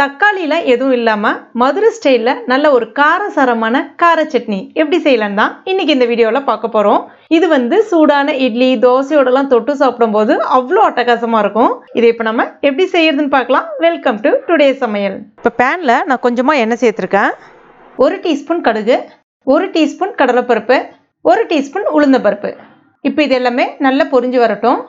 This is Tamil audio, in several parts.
தக்காளிலாம் எதுவும் இல்லாமல் மதுரை ஸ்டைலில் நல்ல ஒரு காரசாரமான கார சட்னி. எப்படி செய்யலான்னு தான் இன்றைக்கி இந்த வீடியோவில் பார்க்க போகிறோம் இது வந்து சூடான இட்லி தோசையோடலாம் தொட்டு சாப்பிடும்போது அவ்வளோ அட்டகாசமாக இருக்கும். இதை இப்போ நம்ம எப்படி செய்யறதுன்னு பார்க்கலாம். வெல்கம் டு டுடே சமையல். இப்போ பேனில் நான் கொஞ்சமாக எண்ணெய் சேர்த்துருக்கேன். ஒரு டீஸ்பூன் கடுகு ஒரு டீஸ்பூன் கடலைப்பருப்பு ஒரு டீஸ்பூன் உளுந்தப்பருப்பு இப்போ இது எல்லாமே நல்லா பொரிஞ்சு வரட்டும்.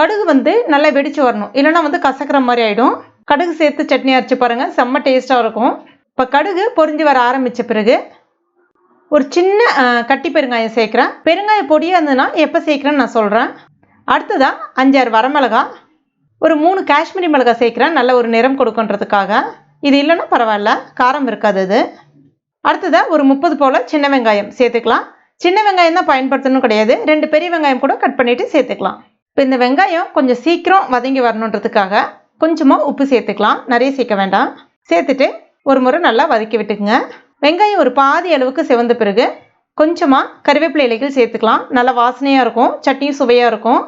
கடுகு வந்து நல்லா வெடிச்சு வரணும். இல்லைன்னா வந்து கசக்கிற மாதிரி ஆகிடும் கடுகு சேர்த்து சட்னி அரைச்சி பாருங்கள் செம்ம டேஸ்ட்டாக இருக்கும். இப்போ கடுகு பொரிஞ்சு வர ஆரம்பித்த பிறகு ஒரு சின்ன கட்டி பெருங்காயம் சேர்க்குறேன். பெருங்காய பொடியாக இருந்ததுன்னா எப்போ சேர்க்குறேன்னு நான் சொல்கிறேன் அடுத்ததாக அஞ்சாறு வரமிளகா ஒரு மூணு காஷ்மீரி மிளகாய் சேர்க்குறேன். நல்ல ஒரு நிறம் கொடுக்குன்றதுக்காக. இது இல்லைன்னா பரவாயில்ல காரம் இருக்காது அது. அடுத்ததாக ஒரு முப்பது போல் சின்ன வெங்காயம் சேர்த்துக்கலாம். சின்ன வெங்காயம் தான் பயன்படுத்தணும் கிடையாது. ரெண்டு பெரிய வெங்காயம் கூட கட் பண்ணிவிட்டு சேர்த்துக்கலாம். இப்போ இந்த வெங்காயம் கொஞ்சம் சீக்கிரம் வதங்கி வரணுன்றதுக்காக கொஞ்சமாக உப்பு சேர்த்துக்கலாம். நிறைய சேர்க்க வேண்டாம். சேர்த்துட்டு ஒரு முறை நல்லா வதக்கி விட்டுக்குங்க. வெங்காயம் ஒரு பாதி அளவுக்கு சிவந்த பிறகு கொஞ்சமாக கருவேப்பிலை இலைகள் சேர்த்துக்கலாம். நல்லா வாசனையாக இருக்கும். சட்னியும் சுவையாக இருக்கும்.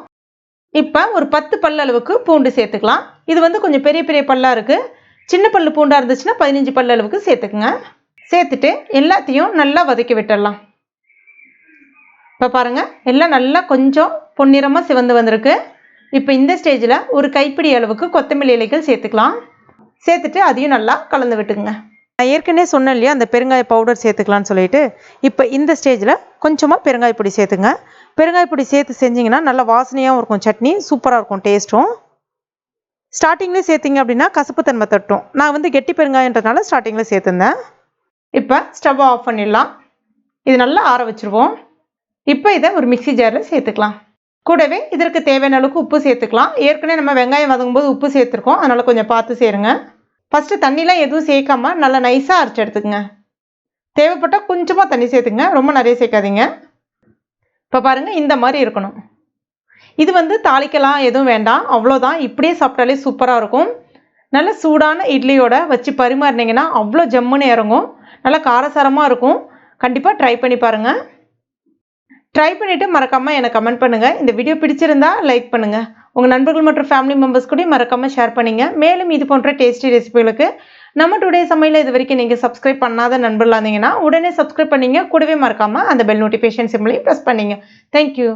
இப்போ ஒரு பத்து பல் அளவுக்கு பூண்டு சேர்த்துக்கலாம். இது வந்து கொஞ்சம் பெரிய பெரிய பல்லாக இருக்குது சின்ன பல் பூண்டாக இருந்துச்சுன்னா பதினஞ்சு பல் அளவுக்கு சேர்த்துக்குங்க. சேர்த்துட்டு எல்லாத்தையும் நல்லா வதக்கி விட்டுடலாம். இப்போ பாருங்கள் எல்லாம் நல்லா கொஞ்சம் பொன்னிறமாக சிவந்து வந்திருக்கு. இப்போ இந்த ஸ்டேஜில் ஒரு கைப்பிடி அளவுக்கு கொத்தமல்லி இலைகள் சேர்த்துக்கலாம். சேர்த்துட்டு அதையும் நல்லா கலந்து விட்டுக்குங்க. நான் ஏற்கனவே சொன்னேன் இல்லையா அந்த பெருங்காய பவுடர் சேர்த்துக்கலாம்னு சொல்லிட்டு. இப்போ இந்த ஸ்டேஜில் கொஞ்சமாக பெருங்காய பொடி சேர்த்துங்க. பெருங்காய பொடி சேர்த்து செஞ்சிங்கன்னா நல்லா வாசனையாகவும் இருக்கும். சட்னி சூப்பராக இருக்கும் டேஸ்ட்டும். ஸ்டார்டிங்லேயே சேர்த்திங்க அப்படின்னா கசப்புத்தன்மை தட்டும். நான் வந்து கெட்டி பெருங்காயன்றதுனால ஸ்டார்டிங்கில் சேர்த்துருந்தேன். இப்போ ஸ்டவ் ஆஃப் பண்ணிடலாம். இது நல்லா ஆற வச்சுருவோம். இப்போ இதை ஒரு மிக்ஸி ஜாரில் சேர்த்துக்கலாம். கூடவே இதற்கு தேவையான அளவுக்கு உப்பு சேர்த்துக்கலாம். ஏற்கனவே நம்ம வெங்காயம் வதங்கும்போது உப்பு சேர்த்துருக்கோம். அதனால் கொஞ்சம் பார்த்து சேருங்க. ஃபஸ்ட்டு தண்ணிலாம் எதுவும் சேர்க்காம நல்லா நைஸாக அரைச்சி எடுத்துக்கங்க. தேவைப்பட்டால் கொஞ்சமாக தண்ணி சேர்த்துங்க ரொம்ப நிறைய சேர்க்காதீங்க. இப்போ பாருங்கள் இந்த மாதிரி இருக்கணும். இது வந்து தாளிக்கலாம் எதுவும் வேண்டாம். அவ்வளோதான் இப்படியே சாப்பிட்டாலே சூப்பராக இருக்கும். நல்ல சூடான இட்லியோட வச்சு பரிமாறினீங்கன்னா அவ்வளோ ஜம்முன்னு இறங்கும். நல்லா காரசாரமாக இருக்கும். கண்டிப்பாக ட்ரை பண்ணி பாருங்கள் ட்ரை பண்ணிவிட்டு மறக்காமல் எனக்கு கமெண்ட் பண்ணுங்கள் இந்த வீடியோ பிடிச்சிருந்தா லைக் பண்ணுங்கள் உங்கள் நண்பர்கள் மற்றும் ஃபேமிலி மெம்பர்ஸ் கூட மறக்காமல் ஷேர் பண்ணிங்க. மேலும் இது போன்ற டேஸ்டி ரெசிபிகளுக்கு நம்ம டுடே சமையல் இது வரைக்கும் நீங்கள் சப்ஸ்கிரைப் பண்ணாத நண்பர்களாக இருந்தீங்கன்னா உடனே சப்ஸ்கிரைப் பண்ணிங்க. கூடவே மறக்காமல் அந்த பெல் நோட்டிஃபிகேஷன் சிம்லையும் ப்ரெஸ் பண்ணிங்க. Thank you